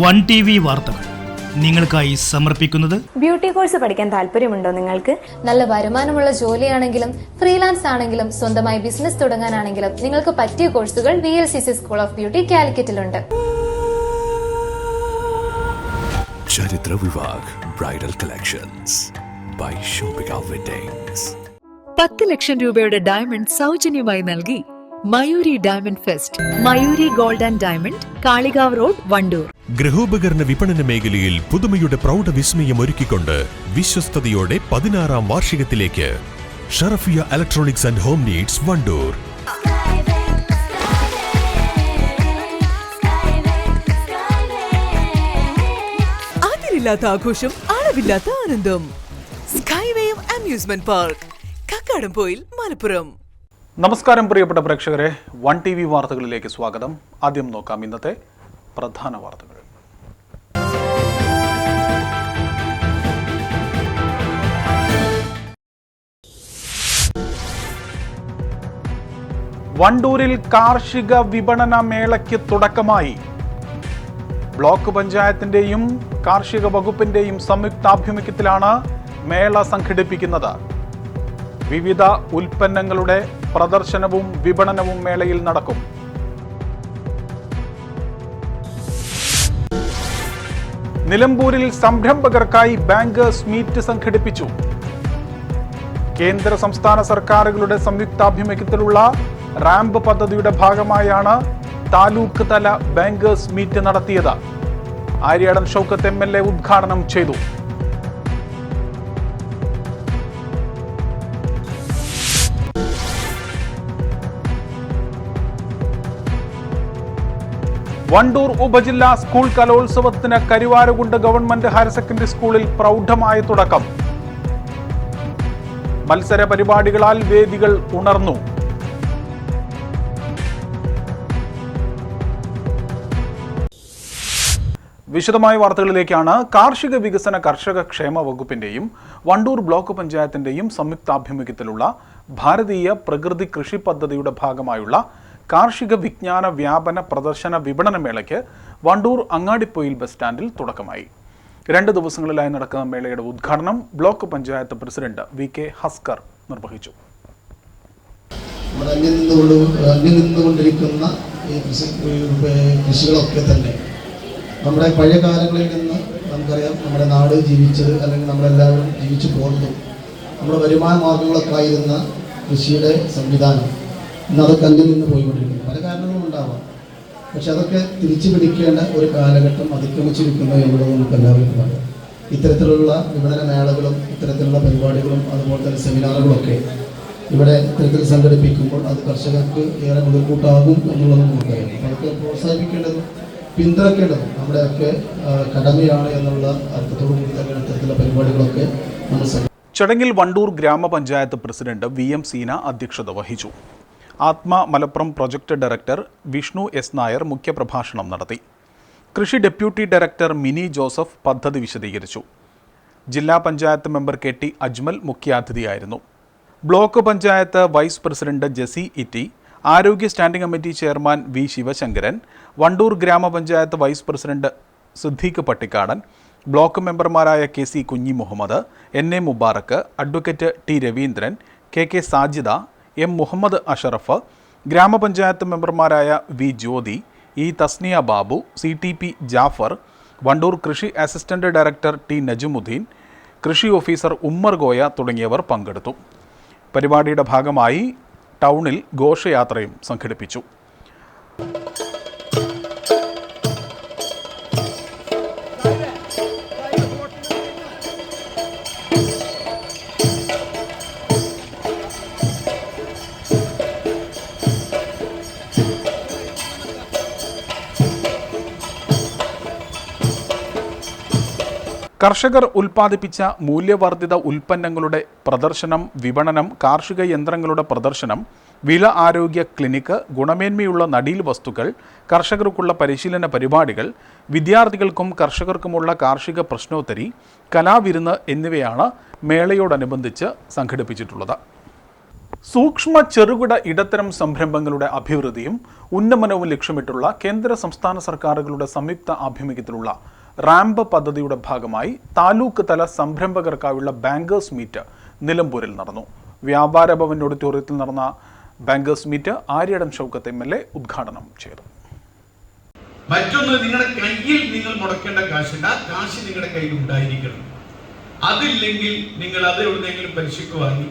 One T V വാർത്തകൾ നിങ്ങൾക്കായി സമർപ്പിക്കുന്നത് ബ്യൂട്ടി കോഴ്സ് പഠിക്കാൻ താല്പര്യമുണ്ടോ നിങ്ങൾക്ക്? നല്ല വരുമാനമുള്ള ജോലിയാണെങ്കിലും ഫ്രീലാൻസ് ആണെങ്കിലും സ്വന്തമായി ബിസിനസ് തുടങ്ങാനാണെങ്കിലും നിങ്ങൾക്ക് പറ്റിയ കോഴ്സുകൾ V L C C school of beauty കാലിക്കറ്റിലുണ്ട്. Charitra Vivah bridal collections by shopping weddings. പത്ത് ലക്ഷം രൂപയുടെ ഡയമണ്ട് സൗജന്യമായി നൽകി Mayuri diamond fest Mayuri gold and diamond Kalikavu road Wandoor. ഗൃഹോപകരണ വിപണന മേഖലയിൽ പുതുമയുടെ പ്രൗഢ വിസ്മയം ഒരുക്കിക്കൊണ്ട് വിശ്വസ്തയോടെ പതിനാറാം വാർഷികത്തിലേക്ക്. Sharafiya electronics and home needs Wandoor. അതിരില്ലാത്ത ആഘോഷം അളവില്ലാത്ത ആനന്ദം. Skywave amusement park Kakkadampoyil Malappuram. നമസ്കാരം പ്രിയപ്പെട്ട പ്രേക്ഷകരെ വൺ ടി വി വാർത്തകളിലേക്ക് സ്വാഗതം. ആദ്യം നോക്കാം ഇന്നത്തെ പ്രധാന വാർത്തകൾ. വണ്ടൂരിൽ കാർഷിക വിപണന മേളയ്ക്ക് തുടക്കമായി. ബ്ലോക്ക് പഞ്ചായത്തിന്റെയും കാർഷിക വകുപ്പിന്റെയും സംയുക്താഭിമുഖ്യത്തിലാണ് മേള സംഘടിപ്പിക്കുന്നത്. വിവിധ ഉൽപ്പന്നങ്ങളുടെ പ്രദർശനവും വിപണനവും മേളയിൽ നടക്കും. നിലമ്പൂരിൽ സംരംഭകർക്കായി ബാങ്കേഴ്സ് മീറ്റ് സംഘടിപ്പിച്ചു. കേന്ദ്ര സംസ്ഥാന സർക്കാരുകളുടെ സംയുക്താഭിമുഖ്യത്തിലുള്ള റാമ്പ് പദ്ധതിയുടെ ഭാഗമായാണ് താലൂക്ക് തല ബാങ്കേഴ്സ് മീറ്റ് നടത്തിയത്. Aryadan Shoukath M L A ഉദ്ഘാടനം ചെയ്തു. വണ്ടൂർ ഉപജില്ലാ സ്കൂൾ കലോത്സവത്തിന് കരുവാരകുണ്ട് ഗവൺമെന്റ് ഹയർ സെക്കൻഡറി സ്കൂളിൽ പ്രൗഢമായ തുടക്കം. മത്സര പരിപാടികളാൽ വേദികൾ ഉണർന്നു. വിശദമായ വാർത്തകളിലേക്കാണ് കാർഷിക വികസന കർഷക ക്ഷേമ വകുപ്പിന്റെയും വണ്ടൂർ ബ്ലോക്ക് പഞ്ചായത്തിന്റെയും സംയുക്താഭിമുഖ്യത്തിലുള്ള ഭാരതീയ പ്രകൃതി കൃഷി പദ്ധതിയുടെ ഭാഗമായുള്ള കാർഷിക വിജ്ഞാന വ്യാപന പ്രദർശന വിപണന മേളയ്ക്ക് വണ്ടൂർ അങ്ങാടിപ്പൊയിൽ ബസ് സ്റ്റാൻഡിൽ തുടക്കമായി. രണ്ട് ദിവസങ്ങളിലായി നടക്കുന്ന മേളയുടെ ഉദ്ഘാടനം block panchayat president V K Haskar നിർവഹിച്ചു. കൃഷികളൊക്കെ തന്നെ നമ്മുടെ പഴയ കാലങ്ങളിൽ നിന്ന് നമുക്കറിയാം നമ്മുടെ നാട് ജീവിച്ചത് അല്ലെങ്കിൽ നമ്മളെല്ലാവരും ജീവിച്ചു പോകുന്നതും. നമ്മുടെ വരുമാന മാർഗങ്ങളൊക്കെ ആയിരുന്ന കൃഷിയുടെ സംവിധാനം ഇന്ന് അതൊക്കെ അന്യം നിന്ന് പോയിക്കൊണ്ടിരിക്കുന്നു. പല കാരണങ്ങളും ഉണ്ടാവാം. പക്ഷെ അതൊക്കെ തിരിച്ചു പിടിക്കേണ്ട ഒരു കാലഘട്ടം അതിക്രമിച്ചിരിക്കുന്നു എന്നുള്ളത് നമുക്ക് എല്ലാവർക്കും പറയാം ഇത്തരത്തിലുള്ള വിപണന മേളകളും ഇത്തരത്തിലുള്ള പരിപാടികളും അതുപോലെ തന്നെ സെമിനാറുകളൊക്കെ ഇവിടെ ഇത്തരത്തിൽ സംഘടിപ്പിക്കുമ്പോൾ അത് കർഷകർക്ക് ഏറെ മുതൽക്കൂട്ടാകും എന്നുള്ളത് നമുക്കറിയാം. അതൊക്കെ പ്രോത്സാഹിപ്പിക്കേണ്ടതും പിന്തുണക്കേണ്ടതും നമ്മുടെയൊക്കെ കടമയാണ് എന്നുള്ള അർത്ഥത്തോടു കൂടി തന്നെ ഇത്തരത്തിലുള്ള പരിപാടികളൊക്കെ നമ്മൾ ചടങ്ങിൽ വണ്ടൂർ ഗ്രാമപഞ്ചായത്ത് പ്രസിഡന്റ് വി എം സീന അധ്യക്ഷത വഹിച്ചു. ATMA Malappuram project director Vishnu S Nair മുഖ്യപ്രഭാഷണം നടത്തി. കൃഷി ഡെപ്യൂട്ടി ഡയറക്ടർ മിനി ജോസഫ് പദ്ധതി വിശദീകരിച്ചു. ജില്ലാ panchayat member K T Ajmal മുഖ്യാതിഥിയായിരുന്നു. Block panchayat vice president Jessy Itty ആരോഗ്യ standing committee chairman V Sivasankaran Wandoor ഗ്രാമപഞ്ചായത്ത് vice president Siddique Pattikkadan block മെമ്പർമാരായ K C Kunhi Muhammad N A Mubarak advocate T Raveendran K K Sajida M Muhammad Ashraf ഗ്രാമപഞ്ചായത്ത് മെമ്പർമാരായ V Jyothi E Tasniya Babu C T P Jafar Wandoor കൃഷി assistant director T Najumudheen കൃഷി officer Ummer Goya തുടങ്ങിയവർ പങ്കെടുത്തു. പരിപാടിയുടെ ഭാഗമായി ടൗണിൽ ഘോഷയാത്രയും സംഘടിപ്പിച്ചു. കർഷകർ ഉൽപ്പാദിപ്പിച്ച മൂല്യവർദ്ധിത ഉൽപ്പന്നങ്ങളുടെ പ്രദർശനം വിപണനം കാർഷിക യന്ത്രങ്ങളുടെ പ്രദർശനം വില ആരോഗ്യ ക്ലിനിക്ക് ഗുണമേന്മയുള്ള നടീൽ വസ്തുക്കൾ കർഷകർക്കുള്ള പരിശീലന പരിപാടികൾ വിദ്യാർത്ഥികൾക്കും കർഷകർക്കുമുള്ള കാർഷിക പ്രശ്നോത്തരി കലാവിരുന്ന് എന്നിവയാണ് മേളയോടനുബന്ധിച്ച് സംഘടിപ്പിച്ചിട്ടുള്ളത്. സൂക്ഷ്മ ചെറുകിട ഇടത്തരം സംരംഭങ്ങളുടെ അഭിവൃദ്ധിയും ഉന്നമനവും ലക്ഷ്യമിട്ടുള്ള കേന്ദ്ര സംസ്ഥാന സർക്കാരുകളുടെ സംയുക്ത ആഭിമുഖ്യത്തിലുള്ള റാമ്പ് പദ്ധതിയുടെ ഭാഗമായി താലൂക്ക് തല സംരംഭകർക്കായുള്ള ബാങ്കേഴ്സ് മീറ്റ് നിലമ്പൂരിൽ നടന്നു. വ്യാപാര ഭവൻ ഓഡിറ്റോറിയത്തിൽ നടന്ന bankers meet Aryadan Shoukath M L A ഉദ്ഘാടനം ചെയ്തു. മറ്റൊന്ന് നിങ്ങളുടെ കയ്യിൽ നിങ്ങൾ മുടക്കേണ്ട കാശില്ല കാശ് നിങ്ങളുടെ കയ്യിൽ ഉണ്ടായിരിക്കണം. അതില്ലെങ്കിൽ നിങ്ങൾ അത് എവിടെയെങ്കിലും പലിശക്ക് വാങ്ങി.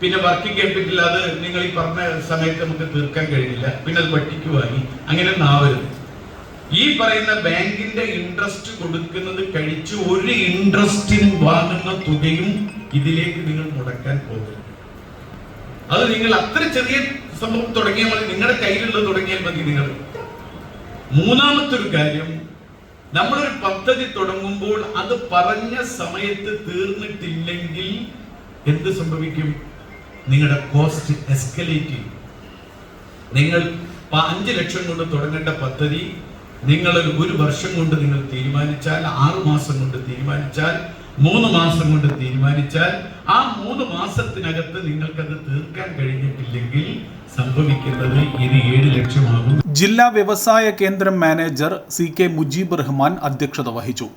പിന്നെ വർക്കിംഗ് ക്യാപിറ്റൽ അത് നിങ്ങൾ ഈ പറഞ്ഞ സമയത്ത് നമുക്ക് തീർക്കാൻ കഴിയില്ല. പിന്നെ അത് വട്ടിക്ക് വാങ്ങി. അങ്ങനെ ഒന്നും ആവരുത് ഈ പറയുന്ന ബാങ്കിന്റെ ഇൻട്രസ്റ്റ് കൊടുക്കുന്നത് കഴിച്ച് ഒരു ഇൻട്രസ്റ്റിന് വാങ്ങുന്ന തുകയും ഇതിലേക്ക് നിങ്ങൾ മുടക്കാൻ പോകരുത് അത് നിങ്ങൾ അത്ര ചെറിയ സംഭവം തുടങ്ങിയാൽ മതി. നിങ്ങളുടെ കയ്യിലുള്ളത് തുടങ്ങിയാൽ മതി നിങ്ങൾ. മൂന്നാമത്തെ ഒരു കാര്യം നമ്മളൊരു പദ്ധതി തുടങ്ങുമ്പോൾ അത് പറഞ്ഞ സമയത്ത് തീർന്നിട്ടില്ലെങ്കിൽ എന്ത് സംഭവിക്കും? നിങ്ങളുടെ കോസ്റ്റ് എസ്കലേറ്റ് ചെയ്യും. നിങ്ങൾ അഞ്ച് ലക്ഷം കൊണ്ട് തുടങ്ങേണ്ട പദ്ധതി നിങ്ങൾ ഒരു വർഷം കൊണ്ട് നിങ്ങൾ തീരുമാനിച്ചാൽ ആറു മാസം കൊണ്ട് തീരുമാനിച്ചാൽ മൂന്ന് മാസം കൊണ്ട് തീരുമാനിച്ചാൽ ആ മൂന്ന് മാസത്തിനകത്ത് നിങ്ങൾക്കത് തീർക്കാൻ കഴിഞ്ഞിട്ടില്ലെങ്കിൽ സംഭവിക്കുന്നത് ഇത് ഏഴ് ലക്ഷമാകും ജില്ലാ വ്യവസായ കേന്ദ്രം manager C K Mujeeb Rahman അധ്യക്ഷത വഹിച്ചു.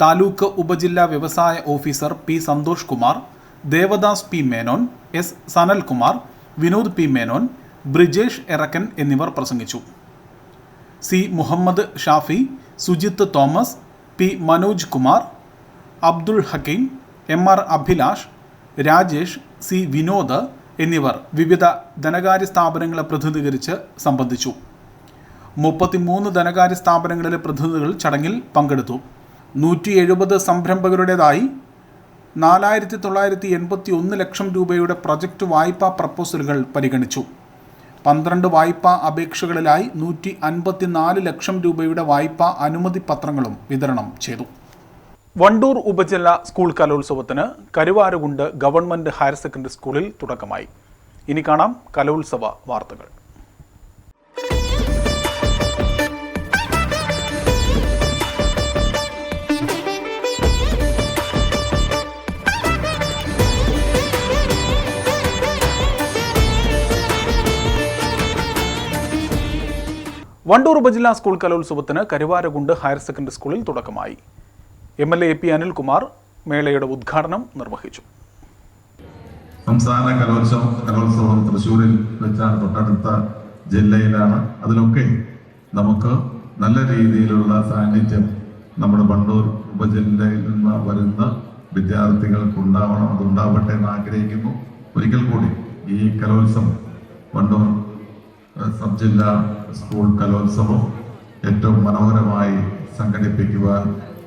താലൂക്ക് ഉപജില്ലാ വ്യവസായ officer P Santhosh Kumar Devadas P Menon S Sanalkumar Vinod P Menon Brijesh Erakkan എന്നിവർ പ്രസംഗിച്ചു. C Muhammad Shafi Sujith Thomas P Manoj Kumar Abdul Hakeem M R Abhilash Rajesh C Vinod എന്നിവർ വിവിധ ധനകാര്യ സ്ഥാപനങ്ങളെ പ്രതിനിധീകരിച്ച് സംബന്ധിച്ചു. മുപ്പത്തിമൂന്ന് ധനകാര്യ സ്ഥാപനങ്ങളിലെ പ്രതിനിധികൾ ചടങ്ങിൽ പങ്കെടുത്തു. നൂറ്റി എഴുപത് സംരംഭകരുടേതായി നാലായിരത്തി തൊള്ളായിരത്തി എൺപത്തി ഒന്ന് ലക്ഷം രൂപയുടെ പ്രൊജക്റ്റ് വായ്പാ പ്രപ്പോസലുകൾ പരിഗണിച്ചു. പന്ത്രണ്ട് വായ്പാ അപേക്ഷകളിലായി നൂറ്റി അൻപത്തിനാല് ലക്ഷം രൂപയുടെ വായ്പാ അനുമതി പത്രങ്ങളും വിതരണം ചെയ്തു. വണ്ടൂർ ഉപജില്ല സ്കൂൾ കലോത്സവത്തിന് കരുവാരുകുണ്ട് ഗവൺമെന്റ് ഹയർ സെക്കൻഡറി സ്കൂളിൽ തുടക്കമായി. ഇനി കാണാം കലോത്സവ വാർത്തകൾ. വണ്ടൂർ ഉപജില്ലാ സ്കൂൾ കലോത്സവത്തിന് കരുവാരകുണ്ട് ഹയർ സെക്കൻഡറി സ്കൂളിൽ തുടക്കമായി. M L A P Anilkumar മേളയുടെ ഉദ്ഘാടനം നിർവഹിച്ചു. സംസ്ഥാന കലോത്സവം കലോത്സവം തൃശ്ശൂരിൽ വെച്ചാണ് തൊട്ടടുത്ത ജില്ലയിലാണ്. അതിലൊക്കെ നമുക്ക് നല്ല രീതിയിലുള്ള സാന്നിധ്യം നമ്മുടെ വണ്ടൂർ ഉപജില്ലയിൽ നിന്ന് വരുന്ന വിദ്യാർത്ഥികൾക്ക് ഉണ്ടാവണം അതുണ്ടാവട്ടെ എന്ന് ആഗ്രഹിക്കുന്നു. ഒരിക്കൽ കൂടി ഈ കലോത്സവം വണ്ടൂർ സബ് ജില്ലാ സ്കൂൾ കലോത്സവം ഏറ്റവും മനോഹരമായി സംഘടിപ്പിക്കുവാൻ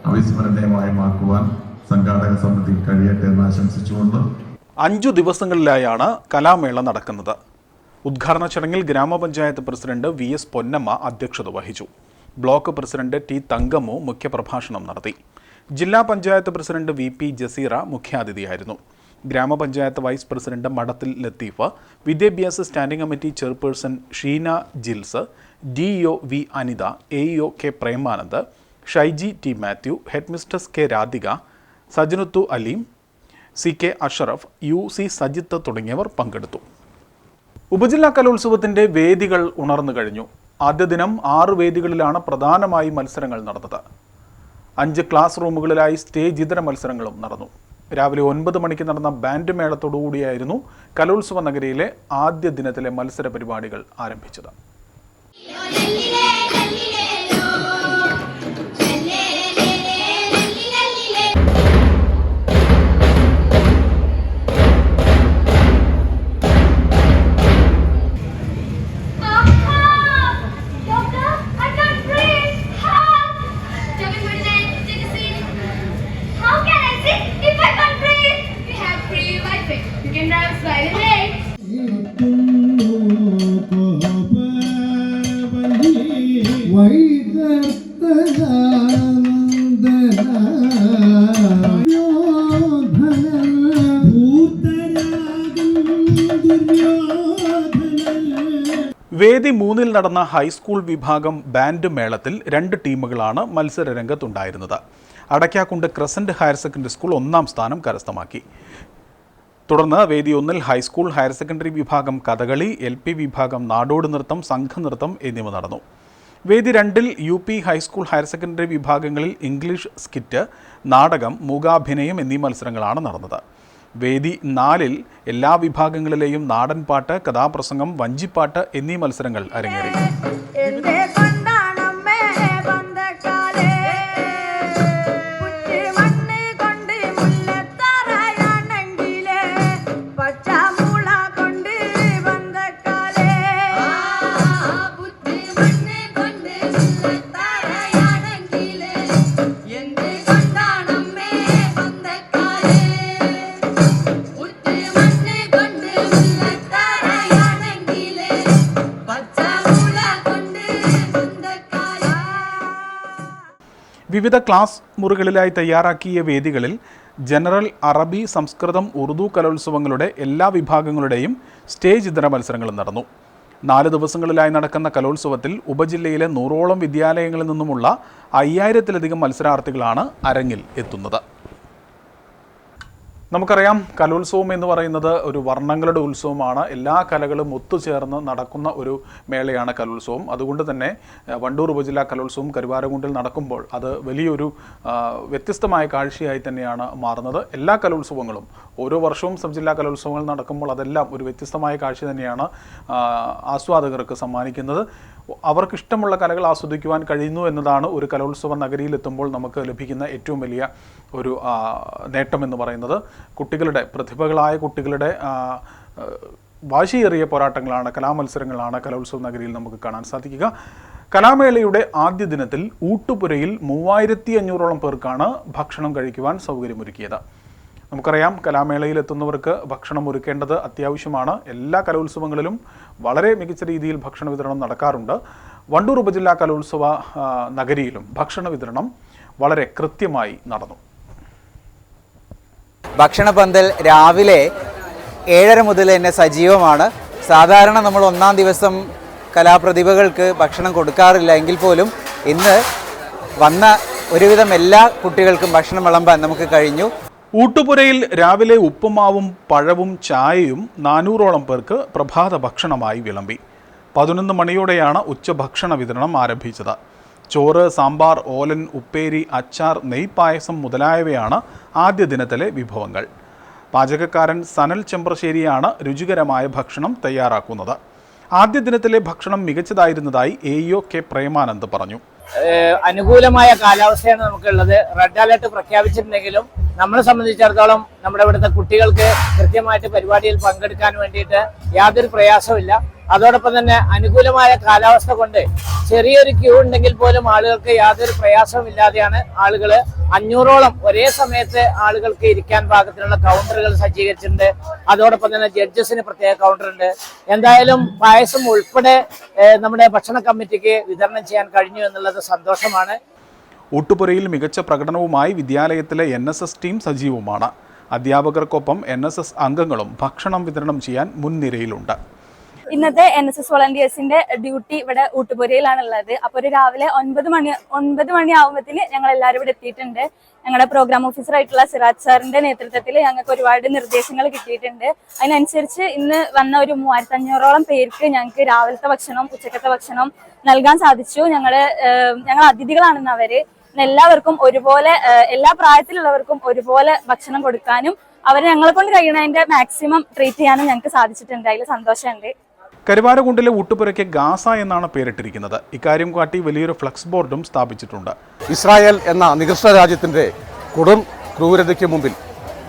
അവിസ്മരണീയമായി മാക്കുവാൻ സംഘാടക സമിതി കഴിയട്ടെ എന്ന് ആശംസിച്ചുകൊണ്ട് അഞ്ചു ദിവസങ്ങളിലായാണ് കലാമേള നടക്കുന്നത്. ഉദ്ഘാടന ചടങ്ങിൽ ഗ്രാമപഞ്ചായത്ത് പ്രസിഡന്റ് വി എസ് പൊന്നമ്മ അധ്യക്ഷത വഹിച്ചു. ബ്ലോക്ക് പ്രസിഡന്റ് ടി തങ്കമ്മു മുഖ്യപ്രഭാഷണം നടത്തി. ജില്ലാ panchayat president V P Jaseera മുഖ്യാതിഥിയായിരുന്നു. ഗ്രാമപഞ്ചായത്ത് വൈസ് പ്രസിഡന്റ് മടത്തിൽ ലത്തീഫ് വിദ്യാഭ്യാസ standing committee chairperson Sheena Jils D O V Anitha A O K Premanand Shyji T Mathew head headmistress K Radhika സജനുത്തു Aleem C K Ashraf U C Sajith തുടങ്ങിയവർ പങ്കെടുത്തു. ഉപജില്ലാ കലോത്സവത്തിന്റെ വേദികൾ ഉണർന്നു കഴിഞ്ഞു. ആദ്യ ദിനം ആറ് വേദികളിലാണ് പ്രധാനമായി മത്സരങ്ങൾ നടന്നത്. അഞ്ച് ക്ലാസ് റൂമുകളിലായി സ്റ്റേജ് ഇതര മത്സരങ്ങളും നടന്നു. രാവിലെ ഒൻപത് മണിക്ക് നടന്ന ബാൻഡ് മേളത്തോടുകൂടിയായിരുന്നു കലോത്സവ നഗരിയിലെ ആദ്യ ദിനത്തിലെ മത്സര പരിപാടികൾ ആരംഭിച്ചത്. വേദി മൂന്നിൽ നടന്ന ഹൈസ്കൂൾ വിഭാഗം ബാൻഡ് മേളത്തിൽ രണ്ട് ടീമുകളാണ് മത്സര രംഗത്തുണ്ടായിരുന്നത് Adakkakundu crescent higher secondary school ഒന്നാം സ്ഥാനം കരസ്ഥമാക്കി. തുടർന്ന് വേദി ഒന്നിൽ ഹൈസ്കൂൾ ഹയർ സെക്കൻഡറി വിഭാഗം കഥകളി എൽ വിഭാഗം നാടോടി നൃത്തം സംഘനൃത്തം എന്നിവ നടന്നു. വേദി രണ്ടിൽ U P high school higher secondary വിഭാഗങ്ങളിൽ ഇംഗ്ലീഷ് സ്കിറ്റ് നാടകം മൂകാഭിനയം എന്നീ മത്സരങ്ങളാണ് നടന്നത്. വേദി നാലിൽ എല്ലാ വിഭാഗങ്ങളിലെയും നാടൻപാട്ട് കഥാപ്രസംഗം വഞ്ചിപ്പാട്ട് എന്നീ മത്സരങ്ങൾ അരങ്ങേറി. വിവിധ ക്ലാസ് മുറികളിലായി തയ്യാറാക്കിയ വേദികളിൽ ജനറൽ അറബി സംസ്കൃതം ഉറുദു കലോത്സവങ്ങളുടെ എല്ലാ വിഭാഗങ്ങളുടെയും സ്റ്റേജ് ഇതര മത്സരങ്ങളും നടന്നു. നാല് ദിവസങ്ങളിലായി നടക്കുന്ന കലോത്സവത്തിൽ ഉപജില്ലയിലെ നൂറോളം വിദ്യാലയങ്ങളിൽ നിന്നുമുള്ള അയ്യായിരത്തിലധികം മത്സരാർത്ഥികളാണ് അരങ്ങിൽ എത്തുന്നത്. നമുക്കറിയാം കലോത്സവം എന്ന് പറയുന്നത് ഒരു വർണങ്ങളുടെ ഉത്സവമാണ്. എല്ലാ കലകളും ഒത്തുചേർന്ന് നടക്കുന്ന ഒരു മേളയാണ് കലോത്സവം. അതുകൊണ്ട് തന്നെ വണ്ടൂർ ഉപജില്ലാ കലോത്സവം കരുവാരകുണ്ടിൽ നടക്കുമ്പോൾ അത് വലിയൊരു വ്യത്യസ്തമായ കാഴ്ചയായി തന്നെയാണ് മാറുന്നത്. എല്ലാ കലോത്സവങ്ങളും ഓരോ വർഷവും സബ് ജില്ലാ കലോത്സവങ്ങൾ നടക്കുമ്പോൾ അതെല്ലാം ഒരു വ്യത്യസ്തമായ കാഴ്ച തന്നെയാണ് ആസ്വാദകർക്ക് സമ്മാനിക്കുന്നത്. അവർക്ക് ഇഷ്ടമുള്ള കലകൾ ആസ്വദിക്കുവാൻ കഴിയുന്നു എന്നതാണ് ഒരു കലോത്സവ നഗരിയിലെത്തുമ്പോൾ നമുക്ക് ലഭിക്കുന്ന ഏറ്റവും വലിയ ഒരു നേട്ടം എന്ന് പറയുന്നത്. കുട്ടികളുടെ പ്രതിഭകളായ കുട്ടികളുടെ വാശിയേറിയ പോരാട്ടങ്ങളാണ് കലാമത്സരങ്ങളാണ് കലോത്സവ നഗരിയിൽ നമുക്ക് കാണാൻ സാധിക്കുക. കലാമേളയുടെ ആദ്യ ദിനത്തിൽ ഊട്ടുപുരയിൽ മൂവായിരത്തി അഞ്ഞൂറോളം പേർക്കാണ് ഭക്ഷണം കഴിക്കുവാൻ സൗകര്യമൊരുക്കിയത്. നമുക്കറിയാം കലാമേളയിൽ എത്തുന്നവർക്ക് ഭക്ഷണം ഒരുക്കേണ്ടത് അത്യാവശ്യമാണ്. എല്ലാ കലോത്സവങ്ങളിലും വളരെ മികച്ച രീതിയിൽ ഭക്ഷണ വിതരണം നടക്കാറുണ്ട്. വണ്ടൂർ ഉപജില്ലാ കലോത്സവ നഗരിയിലും ഭക്ഷണ വിതരണം വളരെ കൃത്യമായി നടന്നു. ഭക്ഷണ പന്തൽ രാവിലെ ഏഴര മുതൽ തന്നെ സജീവമാണ്. സാധാരണ നമ്മൾ ഒന്നാം ദിവസം കലാപ്രതിഭകൾക്ക് ഭക്ഷണം കൊടുക്കാറില്ല എങ്കിൽ പോലും ഇന്ന് വന്ന ഒരുവിധം എല്ലാ കുട്ടികൾക്കും ഭക്ഷണം വിളമ്പാൻ നമുക്ക് കഴിഞ്ഞു. ഊട്ടുപുരയിൽ രാവിലെ ഉപ്പുമാവും പഴവും ചായയും നാനൂറോളം പേർക്ക് പ്രഭാത ഭക്ഷണമായി വിളമ്പി. പതിനൊന്ന് മണിയോടെയാണ് ഉച്ചഭക്ഷണ വിതരണം ആരംഭിച്ചത്. ചോറ് സാമ്പാർ ഓലൻ ഉപ്പേരി അച്ചാർ നെയ്പായസം മുതലായവയാണ് ആദ്യ ദിനത്തിലെ വിഭവങ്ങൾ. പാചകക്കാരൻ സനൽ ചെമ്പ്രശ്ശേരിയാണ് രുചികരമായ ഭക്ഷണം തയ്യാറാക്കുന്നത്. ആദ്യ ദിനത്തിലെ ഭക്ഷണം മികച്ചതായിരുന്നതായി A E O K Premanand പറഞ്ഞു. അനുകൂലമായ കാലാവസ്ഥയാണ് നമുക്കുള്ളത്. റെഡ് അലർട്ട് പ്രഖ്യാപിച്ചിട്ടുണ്ടെങ്കിലും നമ്മളെ സംബന്ധിച്ചിടത്തോളം നമ്മുടെ ഇവിടുത്തെ കുട്ടികൾക്ക് കൃത്യമായിട്ട് പരിപാടിയിൽ പങ്കെടുക്കാൻ വേണ്ടിയിട്ട് യാതൊരു പ്രയാസമില്ല അതോടൊപ്പം തന്നെ അനുകൂലമായ കാലാവസ്ഥ കൊണ്ട് ചെറിയൊരു ക്യൂ ഉണ്ടെങ്കിൽ പോലും ആളുകൾക്ക് യാതൊരു പ്രയാസവും ഇല്ലാതെയാണ് ആളുകൾ അഞ്ഞൂറോളം ഒരേ സമയത്ത് ആളുകൾക്ക് ഇരിക്കാൻ പാകത്തിനുള്ള കൗണ്ടറുകൾ സജ്ജീകരിച്ചിട്ടുണ്ട്. അതോടൊപ്പം തന്നെ ജഡ്ജസിന് പ്രത്യേക കൗണ്ടർ ഉണ്ട്. എന്തായാലും പായസം ഉൾപ്പെടെ നമ്മുടെ ഭക്ഷണ കമ്മിറ്റിക്ക് വിതരണം ചെയ്യാൻ കഴിഞ്ഞു എന്നുള്ളത് സന്തോഷമാണ്. ഊട്ടുപുരയിൽ മികച്ച പ്രകടനവുമായി വിദ്യാലയത്തിലെ എൻ ടീം സജീവമാണ് അധ്യാപകർക്കൊപ്പം എൻ അംഗങ്ങളും ഭക്ഷണം വിതരണം ചെയ്യാൻ മുൻനിരയിലുണ്ട്. ഇന്നത്തെ എൻ എസ് എസ് വോളണ്ടിയേഴ്സിന്റെ ഡ്യൂട്ടി ഇവിടെ ഊട്ടുപുരയിലാണുള്ളത്. അപ്പോൾ ഒരു രാവിലെ ഒൻപത് മണി ഒൻപത് മണി ആകുമ്പത്തിന് ഞങ്ങൾ എല്ലാവരും ഇവിടെ എത്തിയിട്ടുണ്ട്. ഞങ്ങളുടെ പ്രോഗ്രാം ഓഫീസർ ആയിട്ടുള്ള സിറാജ് സാറിന്റെ നേതൃത്വത്തിൽ ഞങ്ങൾക്ക് ഒരുപാട് നിർദ്ദേശങ്ങൾ കിട്ടിയിട്ടുണ്ട്. അതിനനുസരിച്ച് ഇന്ന് വന്ന ഒരു മൂവായിരത്തി അഞ്ഞൂറോളം പേർക്ക് ഞങ്ങൾക്ക് രാവിലത്തെ ഭക്ഷണം ഉച്ചക്കത്തെ ഭക്ഷണം നൽകാൻ സാധിച്ചു. ഞങ്ങൾ ഏഹ്, ഞങ്ങൾ അതിഥികളാണെന്ന് അവർ എല്ലാവർക്കും ഒരുപോലെ എല്ലാ പ്രായത്തിലുള്ളവർക്കും ഒരുപോലെ ഭക്ഷണം കൊടുക്കാനും അവരെ ഞങ്ങളെ കൊണ്ട് കഴിയുന്നതിന്റെ മാക്സിമം ട്രീറ്റ് ചെയ്യാനും ഞങ്ങൾക്ക് സാധിച്ചിട്ടുണ്ട്. അതിൽ സന്തോഷമുണ്ട്. കരുവാരകുണ്ടിലെ ഊട്ടുപുരയ്ക്ക് ഗാസ എന്നാണ് പേരിട്ടിരിക്കുന്നത്. ഇക്കാര്യം കാട്ടി വലിയൊരു ഫ്ലക്സ് ബോർഡും സ്ഥാപിച്ചിട്ടുണ്ട്. ഇസ്രായേൽ എന്ന നികൃഷ്ട രാജ്യത്തിന്റെ കൊടും ക്രൂരതയ്ക്ക് മുമ്പിൽ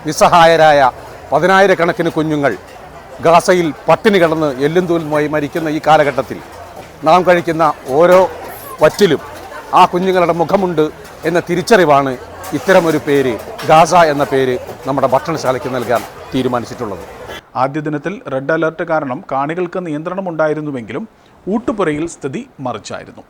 നിസ്സഹായരായ പതിനായിരക്കണക്കിന് കുഞ്ഞുങ്ങൾ ഗാസയിൽ പട്ടിണി കിടന്ന് എല്ലും തൂലുമായി മരിക്കുന്ന ഈ കാലഘട്ടത്തിൽ നാം കഴിക്കുന്ന ഓരോ വറ്റിലും ആ കുഞ്ഞുങ്ങളുടെ മുഖമുണ്ട് എന്ന തിരിച്ചറിവാണ് ഇത്തരമൊരു പേര് ഗാസ എന്ന പേര് നമ്മുടെ ഭക്ഷണശാലയ്ക്ക് നൽകാൻ തീരുമാനിച്ചിട്ടുള്ളത്. ആദ്യ ദിനത്തിൽ റെഡ് അലർട്ട് കാരണം കാണികൾക്ക് നിയന്ത്രണമുണ്ടായിരുന്നുവെങ്കിലും ഊട്ടുപുരയിൽ സ്ഥിതി മറിച്ചായിരുന്നു.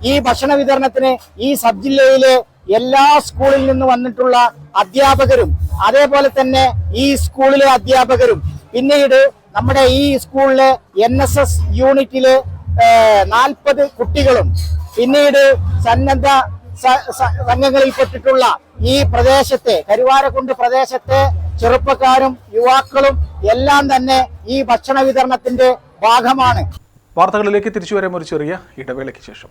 ഈ ഭക്ഷണ വിതരണത്തിന് ഈ സബ് ജില്ലയിലെ എല്ലാ സ്കൂളിൽ നിന്ന് വന്നിട്ടുള്ള അധ്യാപകരും അതേപോലെ തന്നെ ഈ സ്കൂളിലെ അധ്യാപകരും പിന്നീട് നമ്മുടെ ഈ സ്കൂളിലെ എൻ എസ് എസ് യൂണിറ്റിലെ നാൽപ്പത് കുട്ടികളും പിന്നീട് സന്നദ്ധ സംഘങ്ങളിൽപ്പെട്ടിട്ടുള്ള ഈ പ്രദേശത്തെ കരുവാരക്കുണ്ട് പ്രദേശത്തെ ചെറുപ്പക്കാരും യുവാക്കളും എല്ലാം തന്നെ ഈ ഭക്ഷണ വിതരണത്തിന്റെ ഭാഗമാണ്. വാർത്തകളിലേക്ക് തിരിച്ചു വരാൻ ഒരു ചെറിയ ഇടവേളയ്ക്ക് ശേഷം.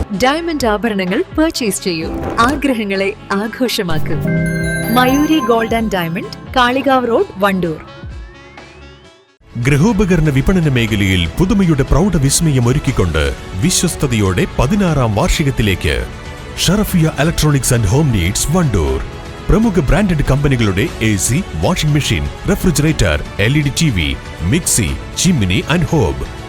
ഡയമണ്ട് ആഭരണങ്ങൾ പർച്ചേസ് ചെയ്യൂ. ആഗ്രഹങ്ങളെ ആഘോഷമാക്കൂ. Mayuri gold and diamond Kalikavu road Wandoor. ഗൃഹോപകരണ വിപണന മേഖലയിൽ പുതുമയുടെ പ്രൗഢവിസ്മയം ഒരുക്കിക്കൊണ്ട് വിശ്വസ്തയോടെ പതിനാറാം വാർഷികത്തിലേക്ക്. Sharafiya electronics and home needs Wandoor. പ്രമുഖ ബ്രാൻഡഡ് കമ്പനികളുടെ A C washing machine refrigerator L E D T V mixie chimney and hob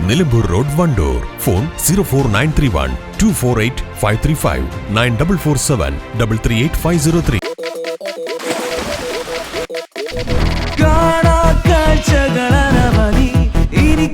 Nilambur road Wandoor phone zero four nine three one two four eight five three five nine double four seven double three eight five zero three ഇനി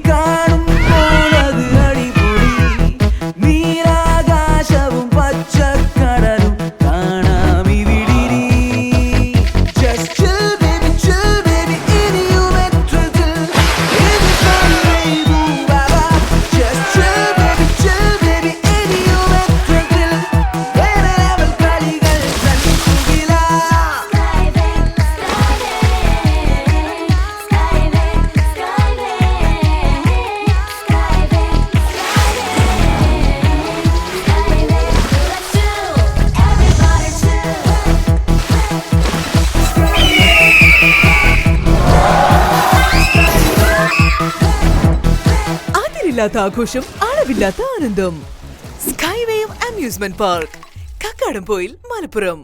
അതിരില്ലാത്ത ആഘോഷം അളവില്ലാത്ത ആനന്ദം. സ്കൈവേയും amusement park Kakkadampoyil Malappuram.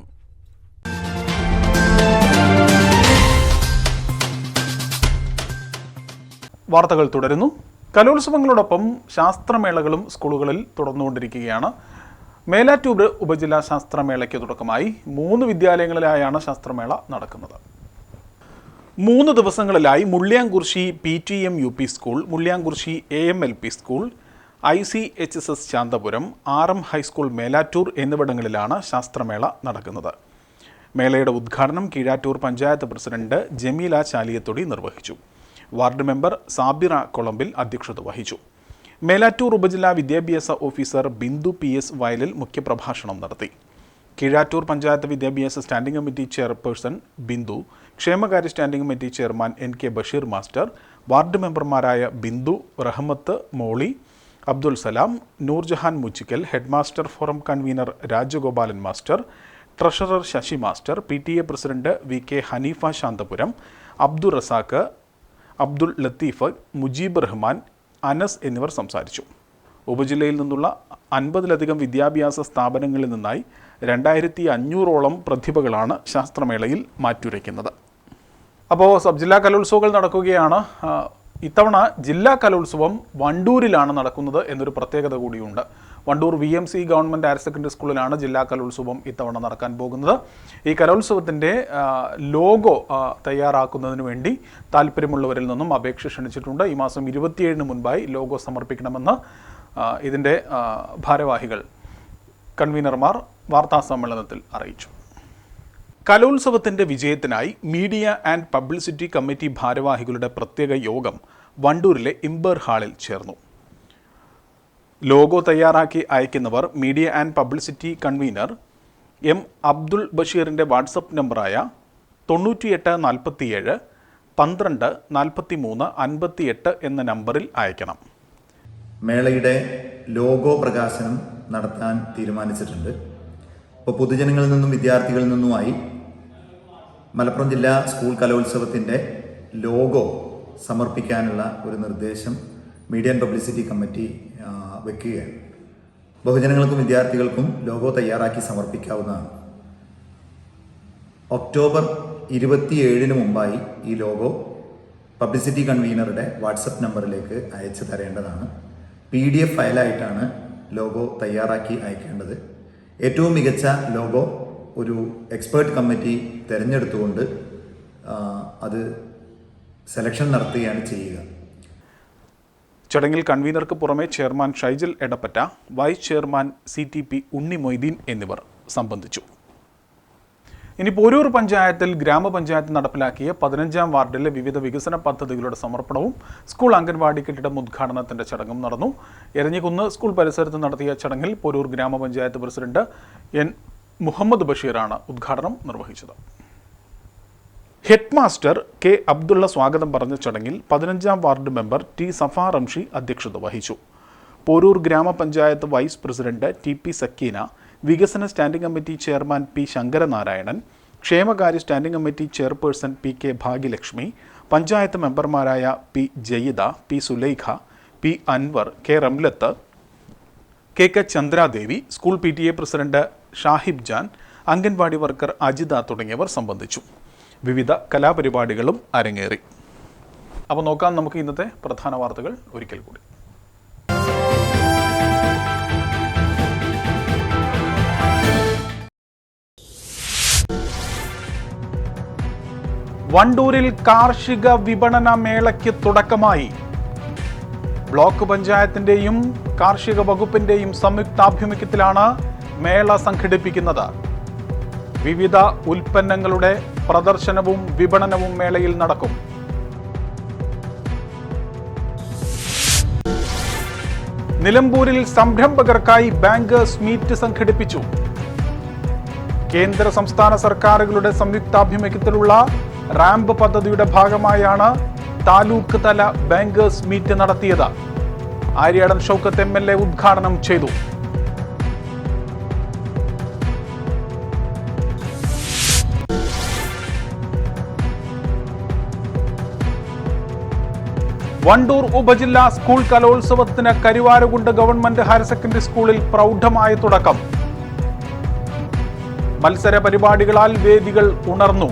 വാർത്തകൾ തുടരുന്നു. കലോത്സവങ്ങളോടൊപ്പം ശാസ്ത്രമേളകളും സ്കൂളുകളിൽ തുടർന്നുകൊണ്ടിരിക്കുകയാണ്. മേലാറ്റൂർ ഉപജില്ലാ ശാസ്ത്രമേളയ്ക്ക് തുടക്കമായി. മൂന്ന് വിദ്യാലയങ്ങളിലായാണ് ശാസ്ത്രമേള നടക്കുന്നത്. മൂന്ന് ദിവസങ്ങളിലായി Mulliyankurshi P T M U P school Mulliyankurshi A M L P school I C H S S Santhapuram R M high school Melattur എന്നിവിടങ്ങളിലാണ് ശാസ്ത്രമേള നടക്കുന്നത്. മേളയുടെ ഉദ്ഘാടനം കീഴാറ്റൂർ പഞ്ചായത്ത് പ്രസിഡന്റ് ജമീല ചാലിയത്തൊടി നിർവഹിച്ചു. വാർഡ് മെമ്പർ സാബിറ കൊളമ്പിൽ അധ്യക്ഷത വഹിച്ചു. മേലാറ്റൂർ ഉപജില്ലാ വിദ്യാഭ്യാസ ഓഫീസർ ബിന്ദു പി എസ് വയലിൽ മുഖ്യപ്രഭാഷണം നടത്തി. കീഴാറ്റൂർ പഞ്ചായത്ത് വിദ്യാഭ്യാസ സ്റ്റാൻഡിംഗ് കമ്മിറ്റി ചെയർപേഴ്സൺ ബിന്ദു ക്ഷേമകാര്യ standing committee chairman N K Basheer master ward മെമ്പർമാരായ Bindu Rahmath Molly Abdul Salam Noorjahan Muchikkal headmaster forum convener Rajagopalan master treasurer Sasi master P T A president V K Haneefa Santhapuram Abdul Razak Abdul Latheef Mujeeb Rahman Anas എന്നിവർ സംസാരിച്ചു. ഉപജില്ലയിൽ നിന്നുള്ള അൻപതിലധികം വിദ്യാഭ്യാസ സ്ഥാപനങ്ങളിൽ നിന്നായി രണ്ടായിരത്തി അഞ്ഞൂറോളം പ്രതിഭകളാണ് ശാസ്ത്രമേളയിൽ മാറ്റുരയ്ക്കുന്നത്. അപ്പോൾ സബ് ജില്ലാ കലോത്സവങ്ങൾ നടക്കുകയാണ്. ഇത്തവണ ജില്ലാ കലോത്സവം വണ്ടൂരിലാണ് നടക്കുന്നത് എന്നൊരു പ്രത്യേകത കൂടിയുണ്ട്. Wandoor V M C government higher secondary സ്കൂളിലാണ് ജില്ലാ കലോത്സവം ഇത്തവണ നടക്കാൻ പോകുന്നത്. ഈ കലോത്സവത്തിന്റെ ലോഗോ തയ്യാറാക്കുന്നതിന് വേണ്ടി താല്പര്യമുള്ളവരിൽ നിന്നും അപേക്ഷ ക്ഷണിച്ചിട്ടുണ്ട്. ഈ മാസം ഇരുപത്തിയേഴിന് മുൻപായി ലോഗോ സമർപ്പിക്കണമെന്ന് ഇതിന്റെ ഭാരവാഹികൾ കൺവീനർമാർ വാർത്താ സമ്മേളനത്തിൽ അറിയിച്ചു. കലോത്സവത്തിന്റെ വിജയത്തിനായി മീഡിയ ആൻഡ് പബ്ലിസിറ്റി കമ്മിറ്റി ഭാരവാഹികളുടെ പ്രത്യേക യോഗം വണ്ടൂരിലെ ഇംബർ ഹാളിൽ ചേർന്നു. ലോഗോ തയ്യാറാക്കി അയക്കുന്നവർ media and publicity convener M Abdul ബഷീറിന്റെ വാട്സപ്പ് നമ്പറായ തൊണ്ണൂറ്റിയെട്ട് നാൽപ്പത്തിയേഴ് പന്ത്രണ്ട് നാൽപ്പത്തി മൂന്ന് അൻപത്തിയെട്ട് എന്ന നമ്പറിൽ അയക്കണം. മേളയുടെ ലോഗോ പ്രകാശനം നടത്താൻ തീരുമാനിച്ചിട്ടുണ്ട്. അപ്പോൾ പൊതുജനങ്ങളിൽ നിന്നും വിദ്യാർത്ഥികളിൽ നിന്നുമായി മലപ്പുറം ജില്ലാ സ്കൂൾ കലോത്സവത്തിന്റെ ലോഗോ സമർപ്പിക്കാനുള്ള ഒരു നിർദ്ദേശം മീഡിയ ആൻഡ് പബ്ലിസിറ്റി കമ്മിറ്റി വെക്കുകയാണ്. ബഹുജനങ്ങൾക്കും വിദ്യാർത്ഥികൾക്കും ലോഗോ തയ്യാറാക്കി സമർപ്പിക്കാവുന്നതാണ്. ഒക്ടോബർ ഇരുപത്തിയേഴിന് മുമ്പായി ഈ ലോഗോ പബ്ലിസിറ്റി കൺവീനറുടെ വാട്സപ്പ് നമ്പറിലേക്ക് അയച്ചു തരേണ്ടതാണ്. പി ഡി എഫ് ഫയലായിട്ടാണ് ലോഗോ തയ്യാറാക്കി അയക്കേണ്ടത്. ഏറ്റവും മികച്ച ലോഗോ ഒരു എക്സ്പേർട്ട് കമ്മിറ്റി തിരഞ്ഞെടുത്തുകൊണ്ട് അത് സെലക്ഷൻ നടത്തുകയാണ് ചെയ്യുക. ചടങ്ങിൽ കൺവീനർക്ക് പുറമെ chairman Shaijal Edappatta vice chairman C T P Unni Moideen എന്നിവർ സംബന്ധിച്ചു. ഇനി പോരൂർ പഞ്ചായത്തിൽ ഗ്രാമപഞ്ചായത്ത് നടപ്പിലാക്കിയ പതിനഞ്ചാം വാർഡിലെ വിവിധ വികസന പദ്ധതികളുടെ സമർപ്പണവും സ്കൂൾ അംഗൻവാടി കെട്ടിടം ഉദ്ഘാടനത്തിന്റെ ചടങ്ങും നടന്നു. എരഞ്ഞിക്കുന്ന് സ്കൂൾ പരിസരത്ത് നടത്തിയ ചടങ്ങിൽ പോരൂർ ഗ്രാമപഞ്ചായത്ത് പ്രസിഡന്റ് എൻ മുഹമ്മദ് ബഷീറാണ് ഉദ്ഘാടനം നിർവഹിച്ചത്. ഹെഡ് മാസ്റ്റർ കെ അബ്ദുള്ള സ്വാഗതം പറഞ്ഞ ചടങ്ങിൽ പതിനഞ്ചാം ward member T Safa Ramshi അധ്യക്ഷത വഹിച്ചു. Poroor gramapanchayat vice president T P Sakeena വികസന standing committee chairman P Sankaranarayanan ക്ഷേമകാര്യ standing committee chairperson P K Bhagyalakshmi panchayat മെമ്പർമാരായ P Jayida P Sulaikha P Anwar K Ramlath K K Chandradevi school P T A president Shahib Jan anganwadi worker Ajitha തുടങ്ങിയവർ സംബന്ധിച്ചു. വിവിധ കലാപരിപാടികളും അരങ്ങേറി. അപ്പോൾ നോക്കാം നമുക്ക് ഇന്നത്തെ പ്രധാന വാർത്തകൾ ഒരിക്കൽ കൂടി. വണ്ടൂരിൽ കാർഷിക വിപണന മേളയ്ക്ക് തുടക്കമായി. ബ്ലോക്ക് പഞ്ചായത്തിന്റെയും കാർഷിക വകുപ്പിന്റെയും സംയുക്താഭിമുഖ്യത്തിലാണ് മേള സംഘടിപ്പിക്കുന്നത്. വിവിധ ഉൽപ്പന്നങ്ങളുടെ പ്രദർശനവും വിപണനവും മേളയിൽ നടക്കും. നിലമ്പൂരിൽ സംരംഭകർക്കായി ബാങ്കേഴ്സ് മീറ്റ് സംഘടിപ്പിച്ചു. കേന്ദ്ര സംസ്ഥാന സർക്കാരുകളുടെ സംയുക്താഭിമുഖ്യത്തിലുള്ള റാമ്പ് പദ്ധതിയുടെ ഭാഗമായാണ് താലൂക്ക് തല ബാങ്കേഴ്സ് മീറ്റ് നടത്തിയത്. Aryadan Shoukath M L A ഉദ്ഘാടനം ചെയ്തു. വണ്ടൂർ ഉപജില്ലാ സ്കൂൾ കലോത്സവത്തിന് കരുവാരുകുണ്ട് ഗവൺമെന്റ് ഹയർ സെക്കൻഡറി സ്കൂളിൽ പ്രൗഢമായ തുടക്കം. മത്സര പരിപാടികളാൽ വേദികൾ ഉണർന്നു.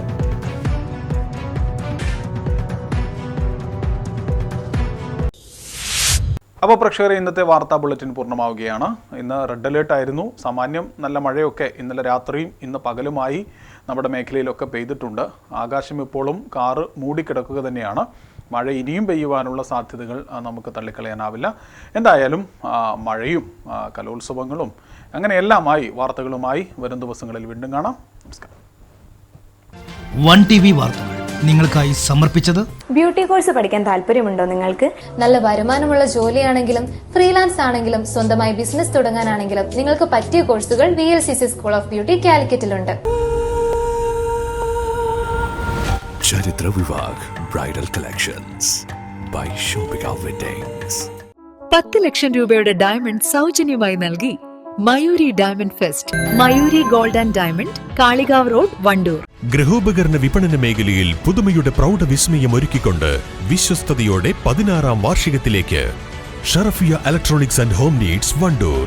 അപ്പോൾ പ്രേക്ഷകരെ ഇന്നത്തെ വാർത്താ ബുള്ളറ്റിൻ പൂർണമാവുകയാണ്. ഇന്ന് റെഡ് അലേർട്ട് ആയിരുന്നു. സാമാന്യം നല്ല മഴയൊക്കെ ഇന്നലെ രാത്രിയും ഇന്ന് പകലുമായി നമ്മുടെ മേഖലയിലൊക്കെ പെയ്തിട്ടുണ്ട്. ആകാശം ഇപ്പോഴും കാറ് മൂടിക്കിടക്കുക തന്നെയാണ്. മഴ ഇനിയും പെയ്യുവാനുള്ള സാധ്യതകൾ നമുക്ക് തള്ളിക്കളയാനാവില്ല. എന്തായാലും മഴയും കലോത്സവങ്ങളും അങ്ങനെയെല്ലാമായി വാർത്തകളുമായി വരും ദിവസങ്ങളിൽ വീണ്ടും കാണാം. നമസ്കാരം. വൺ ടി വി വാർത്തകൾ നിങ്ങൾക്കായി സമർപ്പിച്ചത് ബ്യൂട്ടി കോഴ്സ് പഠിക്കാൻ താല്പര്യമുണ്ടോ നിങ്ങൾക്ക്? നല്ല വരുമാനമുള്ള ജോലിയാണെങ്കിലും ഫ്രീലാൻസ് ആണെങ്കിലും സ്വന്തമായി ബിസിനസ് തുടങ്ങാനാണെങ്കിലും നിങ്ങൾക്ക് പറ്റിയ കോഴ്സുകൾ V L C C school of beauty കാലിക്കറ്റിലുണ്ട്. ചരിത്ര Vivah bridal collections by Shopika weddings പത്ത് ലക്ഷം രൂപയുടെ ഡയമണ്ട് സൗജന്യമായി നൽകി Mayoori diamond fest Mayoori gold and diamond Kalikavu road Wandoor. ഗൃഹോപകരണ വിപണന മേഖലയിൽ പുതുമയുടെ പ്രൗഢ വിസ്മയം ഒരുക്കിക്കൊണ്ട് വിശ്വസ്തയോടെ പതിനാറാം വാർഷികത്തിലേക്ക്. Sharafiya electronics and home needs Wandoor.